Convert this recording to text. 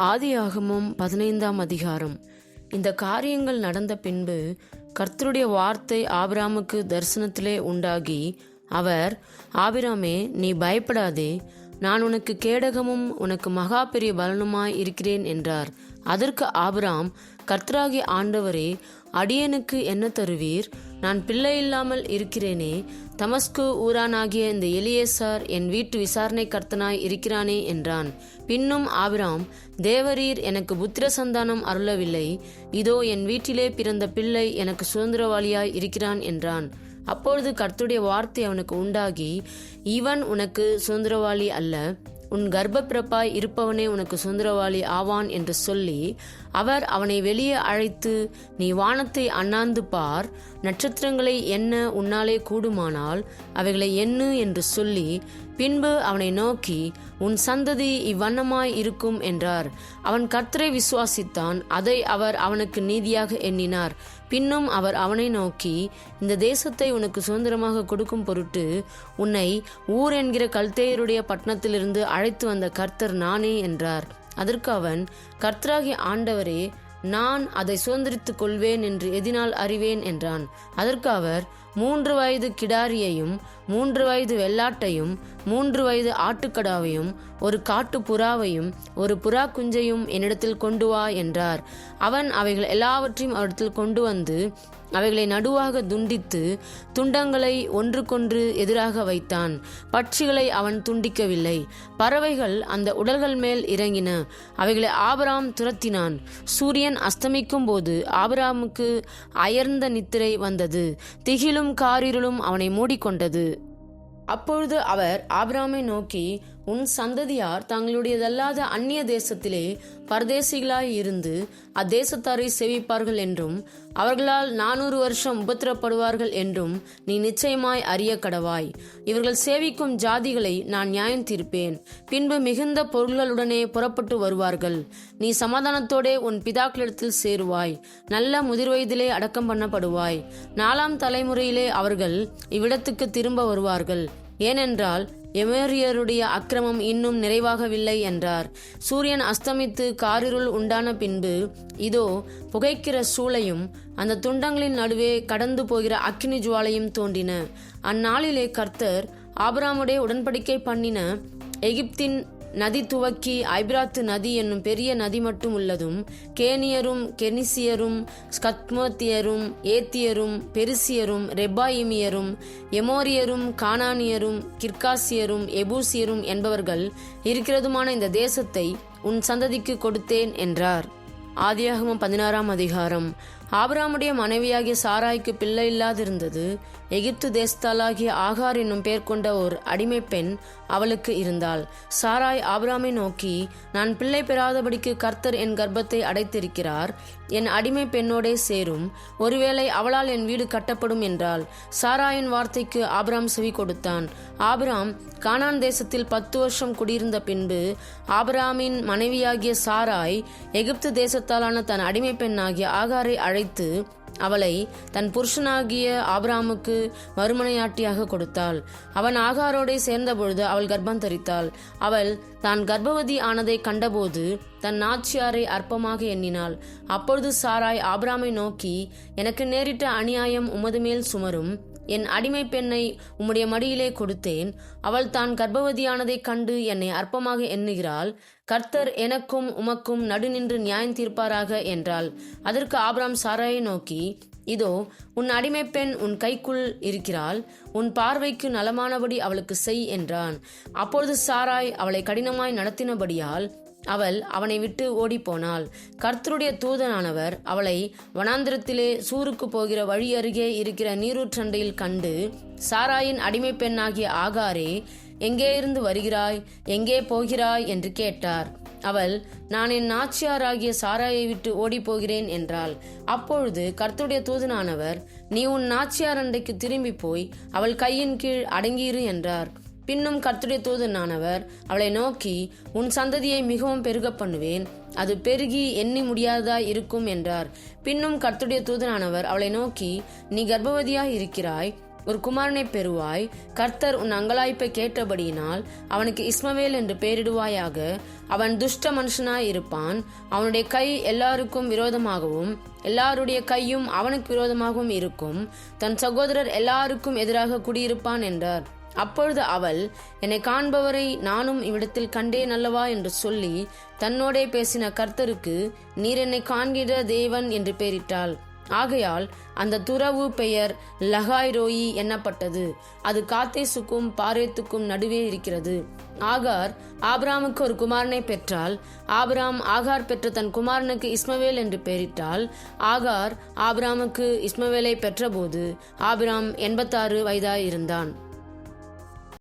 ஆதியாகமும் பதினைந்தாம் அதிகாரம். இந்த காரியங்கள் நடந்த பின்பு கர்த்தருடைய வார்த்தை ஆபிராமுக்கு தரிசனத்திலே உண்டாகி அவர் ஆபிராமே நீ பயப்படாதே. நான் உனக்கு கேடகமும் உனக்கு மகா பெரிய பலனுமாய் இருக்கிறேன் என்றார். அதற்கு ஆபிராம் கர்த்தராகிய ஆண்டவரே அடியனுக்கு என்ன தருவீர்? நான் பிள்ளை இல்லாமல் இருக்கிறேனே தமஸ்கு ஊரானாகிய இந்த எலியேசார் என் வீட்டு விசாரணை கர்த்தனாய் இருக்கிறானே என்றான். பின்னும் ஆபிராம் தேவரீர் எனக்கு புத்திர சந்தானம் அருளவில்லை. இதோ என் வீட்டிலே பிறந்த பிள்ளை எனக்கு சுதந்திரவாளியாய் இருக்கிறான் என்றான். அப்பொழுது கர்த்துடைய வார்த்தை அவனுக்கு உண்டாகி இவன் உனக்கு சுதந்திரவாளி அல்ல. உன் கர்ப்பப்பிறப்பாய் இருப்பவனே உனக்கு சுதந்திரவாளி ஆவான் என்று சொல்லி அவர் அவனை வெளியே அழைத்து நீ வானத்தை அண்ணாந்து பார் நட்சத்திரங்களை என்ன உன்னாலே கூடுமானால் அவைகளை எண்ணு என்று சொல்லி பின்பு அவனை நோக்கி உன் சந்ததி இவ்வண்ணமாய் இருக்கும் என்றார். அவன் கர்த்தரை விசுவாசித்தான். அதை அவர் அவனுக்கு நீதியாக எண்ணினார். பின்னும் அவர் அவனை நோக்கி இந்த தேசத்தை உனக்கு சுதந்திரமாக கொடுக்கும் பொருட்டு உன்னை ஊர் என்கிற கல்தேயருடைய பட்டணத்திலிருந்து அழைத்து வந்த கர்த்தர் நானே என்றார். அதற்கு அவன் கர்த்தராகிய ஆண்டவரே நான் அதை சுதந்திரித்துக் கொள்வேன் என்று எதினால் அறிவேன் என்றான். அதற்கு அவர் மூன்று வயது கிடாரியையும் மூன்று வயது வெள்ளாட்டையும் மூன்று வயது ஆட்டுக்கடாவையும் ஒரு காட்டு புறாவையும் ஒரு புறா குஞ்சையும் என்னிடத்தில் கொண்டு வா என்றார். அவன் அவைகள் எல்லாவற்றையும் அவரிடத்தில் கொண்டு வந்து அவைகளை நடுவாக துண்டித்து துண்டங்களை ஒன்றுக்கொன்று எதிராக வைத்தான். பட்சிகளை அவன் துண்டிக்கவில்லை. பறவைகள் அந்த உடல்கள் மேல் இறங்கின. அவைகளை ஆபராம் துரத்தினான். சூரியன் அஸ்தமிக்கும் போது ஆபராமுக்கு அயர்ந்த நித்திரை வந்தது. திகிலும் காரிருளும் அவனை மூடிக்கொண்டது. அப்பொழுது அவர் ஆபிராமை நோக்கி உன் சந்ததியார் தங்களுடையதல்லாத அந்நிய தேசத்திலே பரதேசிகளாய் இருந்து அத்தேசத்தாரை சேவிப்பார்கள் என்றும் அவர்களால் நானூறு வருஷம் உபத்திரப்படுவார்கள் என்றும் நீ நிச்சயமாய் அறிய கடவாய். இவர்கள் சேவிக்கும் ஜாதிகளை நான் நியாயம் தீர்ப்பேன். பின்பு மிகுந்த பொருள்களுடனே புறப்பட்டு வருவார்கள். நீ சமாதானத்தோடே உன் பிதாக்களிடத்தில் சேருவாய். நல்ல முதிர்வயதிலே அடக்கம் பண்ணப்படுவாய். நாலாம் தலைமுறையிலே அவர்கள் இவ்விடத்துக்கு திரும்ப வருவார்கள். ஏனென்றால் எமேரியருடைய அக்கிரமம் இன்னும் நிறைவாகவில்லை என்றார். சூரியன் அஸ்தமித்து காரிருள் உண்டான பின்பு இதோ புகைக்கிற சூளையும் அந்த துண்டங்களின் நடுவே கடந்து போகிற அக்கினி ஜுவாலையும் தோன்றின அந்நாளிலே கர்த்தர் ஆபராமுடைய உடன்படிக்கை பண்ணின எகிப்தின் நதி துவக்கி ஐப்ராத்து நதி என்னும் பெரிய நதி மட்டும் உள்ளதும் கேனியரும் கெனிசியரும் ஸ்கத்மோத்தியரும் ஏத்தியரும் பெருசியரும் ரெபாயிமியரும் எமோரியரும் கானானியரும் கிர்காசியரும் எபூசியரும் என்பவர்கள் இருக்கிறதுமான இந்த தேசத்தை உன் சந்ததிக்கு கொடுத்தேன் என்றார். ஆதியாகமம் பதினாறாம் அதிகாரம். ஆபிராமுடைய மனைவியாகிய சாராய்க்கு பிள்ளை இல்லாதிருந்தது. எகிப்து தேசத்தாலாகிய ஆகார் என்னும் பேர் கொண்ட ஒரு அடிமை பெண் அவளுக்கு இருந்தாள். சாராய் ஆபிராமை நோக்கி நான் பிள்ளை பெறாதபடிக்கு கர்த்தர் என் கர்ப்பத்தை அடைத்திருக்கிறார். என் அடிமை பெண்ணோடே சேரும். ஒருவேளை அவளால் என் வீடு கட்டப்படும் என்றால் சாராயின் வார்த்தைக்கு ஆபிராம் செவி கொடுத்தான். ஆபிராம் கானான் தேசத்தில் பத்து வருஷம் குடியிருந்த பின்பு ஆபிராமின் மனைவியாகிய சாராய் எகிப்து தேசத்தாலான தன் அடிமை பெண்ணாகிய ஆகாரை அழைத்து அவளை தன் புருஷனாகிய ஆபிராமுக்கு மறுமனையாட்டியாக கொடுத்தாள். அவன் ஆகாரோடை சேர்ந்தபொழுது அவள் கர்ப்பம் தரித்தாள். அவள் தான் கர்ப்பவதி ஆனதை கண்டபோது தன் நாச்சியாரை அற்பமாக எண்ணினாள். அப்பொழுது சாராய் ஆபிராமை நோக்கி எனக்கு நேரிட்ட அநியாயம் உமது மேல் சுமரும். என் அடிமை பெண்ணை உம்முடைய மடியிலே கொடுத்தேன். அவள் தான் கர்ப்பவதியானதைக் கண்டு என்னை அற்பமாக எண்ணுகிறாள். கர்த்தர் எனக்கும் உமக்கும் நடுநின்று நியாயம் தீர்ப்பாராக என்றாள். அதற்கு ஆபிராம் சாராயை நோக்கி இதோ உன் அடிமை பெண் உன் கைக்குள் இருக்கிறாள். உன் பார்வைக்கு நலமானபடி அவளுக்கு செய் என்றான். அப்பொழுது சாராய் அவளை கடினமாய் நடத்தினபடியால் அவள் அவனை விட்டு ஓடிப்போனாள். கர்த்தருடைய தூதனானவர் அவளை வனாந்திரத்திலே சூருக்கு போகிற வழி அருகே இருக்கிற நீரூற்றண்டையில் கண்டு சாராயின் அடிமை பெண்ணாகிய ஆகாரே எங்கே இருந்து வருகிறாய்? எங்கே போகிறாய்? என்று கேட்டார். அவள் நான் என் நாச்சியாராகிய சாராயை விட்டு ஓடி போகிறேன் என்றாள். அப்பொழுது கர்த்தருடைய தூதனானவர் நீ உன் நாச்சியார் அண்டைக்கு திரும்பி போய் அவள் கையின் கீழ் அடங்கியிரு என்றார். பின்னும் கர்த்துடைய தூதனானவர் அவளை நோக்கி உன் சந்ததியை மிகவும் பெருக பண்ணுவேன். அது பெருகி எண்ணி முடியாததாய் இருக்கும் என்றார். பின்னும் கர்த்துடைய தூதனானவர் அவளை நோக்கி நீ கர்ப்பவதியாய் இருக்கிறாய். ஒரு குமாரனை பெறுவாய். கர்த்தர் உன் அங்கலாய்ப்பை கேட்டபடியினால் அவனுக்கு இஸ்மவேல் என்று பெயரிடுவாயாக. அவன் துஷ்ட மனுஷனாய் இருப்பான். அவனுடைய கை எல்லாருக்கும் விரோதமாகவும் எல்லாருடைய கையும் அவனுக்கு விரோதமாகவும் இருக்கும். தன் சகோதரர் எல்லாருக்கும் எதிராக குடியிருப்பான் என்றார். அப்பொழுது அவள் என்னை காண்பவரை நானும் இவ்விடத்தில் கண்டேன் அல்லவா? என்று சொல்லி தன்னோடே பேசின கர்த்தருக்கு நீர் என்னை காண்கிற தேவன் என்று பெயரிட்டாள். ஆகையால் அந்த துறவு பெயர் லகாய்ரோயி எண்ணப்பட்டது அது காத்தேசுக்கும் பாரேத்துக்கும் நடுவே இருக்கிறது. ஆகார் ஆபிராமுக்கு ஒரு குமாரனை பெற்றால் ஆபிராம் ஆகார் பெற்ற தன் குமாரனுக்கு இஸ்மவேல் என்று பெயரிட்டால் ஆகார் ஆபிராமுக்கு இஸ்மவேலை பெற்றபோது ஆபிராம் எண்பத்தாறு வயதாயிருந்தான்.